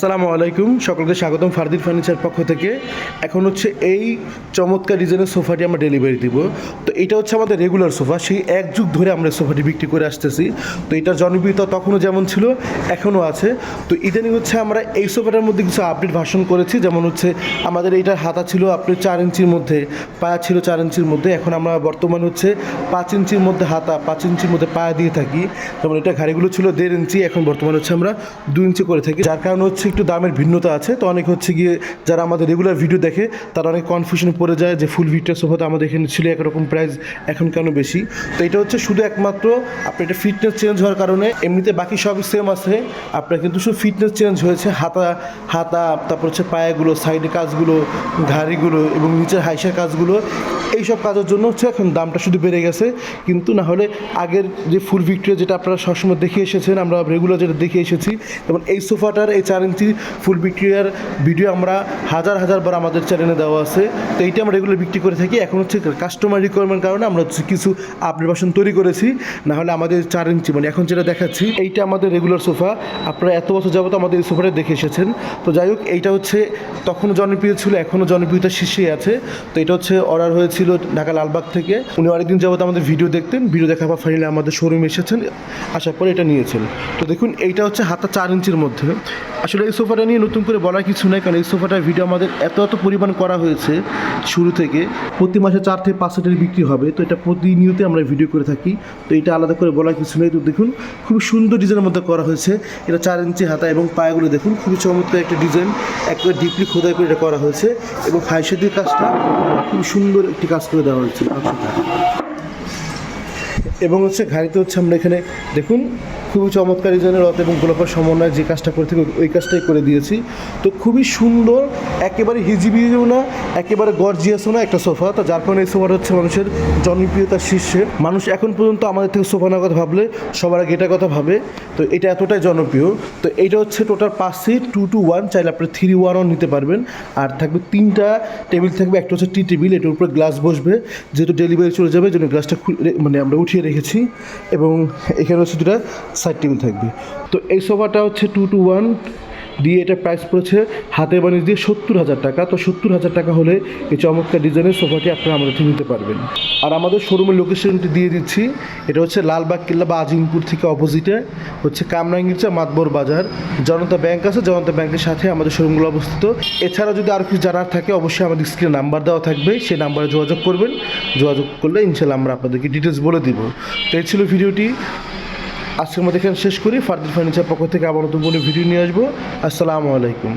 আসসালামু আলাইকুম, সকলকে স্বাগতম ফারদির ফার্নিচার পক্ষ থেকে। এখন হচ্ছে এই চমৎকার ডিজাইনের সোফাটি আমরা ডেলিভারি দিব। তো এটা হচ্ছে আমাদের রেগুলার সোফা, সেই এক যুগ ধরে আমরা সোফাটি বিক্রি করে আসতেছি। তো এটার জনপ্রিয়তা তখনও যেমন ছিল, এখনও আছে। তো ইদানিং হচ্ছে আমরা এই সোফাটার মধ্যে কিছু আপডেট ভাষণ করেছি, যেমন হচ্ছে আমাদের এইটার হাতা ছিল আপনার চার ইঞ্চির মধ্যে, পায়া ছিল চার ইঞ্চির মধ্যে, এখন আমরা বর্তমান হচ্ছে পাঁচ ইঞ্চির মধ্যে হাতা, পাঁচ ইঞ্চির মধ্যে পায়া দিয়ে থাকি। যেমন এটা ঘাড়িগুলো ছিল দেড় ইঞ্চি, এখন বর্তমানে হচ্ছে আমরা দু ইঞ্চি করে থাকি। যার কারণে হচ্ছে একটু দামের ভিন্নতা আছে, তো অনেক হচ্ছে গিয়ে যারা আমাদের রেগুলার ভিডিও দেখে, তারা অনেক কনফিউশনে পড়ে যায় যে ফুল ভিডিও সোফাতে আমাদের এখানে ছিল একরকম প্রাইস এখন কেন বেশি? তো এটা হচ্ছে শুধু একমাত্র আপনার এটা ফিটনেস চেঞ্জ হওয়ার কারণে, এমনিতে বাকি সব সেম আছে, আপনার কিন্তু শুধু ফিটনেস চেঞ্জ হয়েছে, হাতা হাতা, তারপর হচ্ছে পায়াগুলো সাইডে কাজগুলো, ঘাড়িগুলো এবং নিচের হাইসের কাজগুলো, এইসব কাজের জন্য হচ্ছে এখন দামটা শুধু বেড়ে গেছে। কিন্তু না হলে আগের যে ফুল ভিক্টোরিয়া যেটা আপনারা সবসময় দেখে এসেছেন, আমরা রেগুলার যেটা দেখে এসেছি, যেমন এই সোফাটার এই চার ফুল ভিক্টোরিয়ার ভিডিও আমরা হাজার হাজার বার আমাদের চ্যানেলে দেওয়া আছে। তো এইটা আমরা রেগুলার বিক্রি করে থাকি। এখন হচ্ছে কাস্টমার রিকোয়ারমেন্ট কারণে আমরা হচ্ছে কিছু আপডেট ভার্সন তৈরি করেছি। না হলে আমাদের চার ইঞ্চি মানে এখন যেটা দেখাচ্ছি, এইটা আমাদের রেগুলার সোফা আপনারা এত বছর যাবত আমাদের এই সোফাটা দেখে এসেছেন। তো যাই হোক, এইটা হচ্ছে তখনও জনপ্রিয় ছিল, এখনও জনপ্রিয়তা শীর্ষেই আছে। তো এটা হচ্ছে অর্ডার হয়েছিল ঢাকা লালবাগ থেকে। উনি অনেকদিন যাবত আমাদের ভিডিও দেখতেন। ভিডিও দেখার পর ফাইনালি আমাদের শোরুমে এসেছেন। আসার পরে এটা নিয়েছেন। তো দেখুন, এইটা হচ্ছে হাতা চার ইঞ্চির মধ্যে। আসলে এই সোফাটা নিয়ে নতুন করে বলার কিছু নাই, কারণ এই সোফাটার ভিডিও আমাদের এত এত পরিমাণ করা হয়েছে শুরু থেকে। প্রতি মাসে চার থেকে পাঁচ হাজার বিক্রি হবে, তো এটা প্রতিনিয়তে আমরা ভিডিও করে থাকি। তো এটা আলাদা করে বলার কিছু নেই। তো দেখুন, খুব সুন্দর ডিজাইনের মধ্যে করা হয়েছে। এটা চার ইঞ্চি হাতা এবং পায়াগুলো দেখুন, খুবই চমৎকার একটা ডিজাইন একবারে ডিপলি খোদাই করে এটা করা হয়েছে এবং হাইসেদির কাজটা খুব সুন্দর একটি কাজ করে দেওয়া হয়েছে। এবং হচ্ছে ঘাড়িতে হচ্ছে আমরা এখানে, দেখুন খুবই চমৎকার ডিজাইনের রথ এবং গোলাপের সমন্বয়ে যে কাজটা করে থাকি, ওই কাজটাই করে দিয়েছি। তো খুবই সুন্দর, একেবারে হিজিবিজিও না, একেবারে গর্জিয়াসও না একটা সোফা। তো যার কারণে এই সোফাটা হচ্ছে মানুষের জনপ্রিয়তার শীর্ষে। মানুষ এখন পর্যন্ত আমাদের থেকে সোফা নেওয়ার কথা ভাবলে, সবার আগে এটার কথা ভাবে। তো এটা এতটাই জনপ্রিয়। তো এটা হচ্ছে টোটাল পাঁচ সিট টু টু ওয়ান চাইলে আপনি থ্রি ওয়ানও নিতে পারবেন। আর থাকবে তিনটা টেবিল থাকবে, একটা হচ্ছে টি টেবিল এটার উপরে গ্লাস বসবে। যেহেতু ডেলিভারি চলে যাবে জন্য গ্লাসটা মানে আমরা উঠিয়ে রেখেছি। এবং এখানে হচ্ছে দুটা সাইড টেবিল থাকবে। তো এই সোফাটা হচ্ছে টু টু ওয়ান দিয়ে এটা প্রাইস পড়েছে হাতে বানিয়ে দিয়ে সত্তর হাজার টাকা। তো সত্তর হাজার টাকা হলে এই চমৎকার ডিজাইনের সোফাটি আপনারা আমাদের থেকে নিতে পারবেন। আর আমাদের শোরুমের লোকেশনটি দিয়ে দিচ্ছি। এটা হচ্ছে লালবাগ কিল্লা বা আজিমপুর থেকে অপোজিটে হচ্ছে কামরাঙ্গিরচা মাতবর বাজার। জনতা ব্যাংক আছে, জনতা ব্যাংকের সাথে আমাদের শোরুমগুলো অবস্থিত। এছাড়া যদি আর কিছু জানার থাকে, অবশ্যই আমাদের স্ক্রিনে নাম্বার দেওয়া থাকবে। সেই নাম্বারে যোগাযোগ করবেন। যোগাযোগ করলে ইনশাল্লাহ আমরা আপনাদেরকে ডিটেলস বলে দিব। তো এই ছিল ভিডিওটি আজকের মধ্যে এখানে শেষ করি ফার্দার ফার্নিচার পক্ষ থেকে আবার নতুন কোনো ভিডিও নিয়ে আসব। আসসালামু আলাইকুম।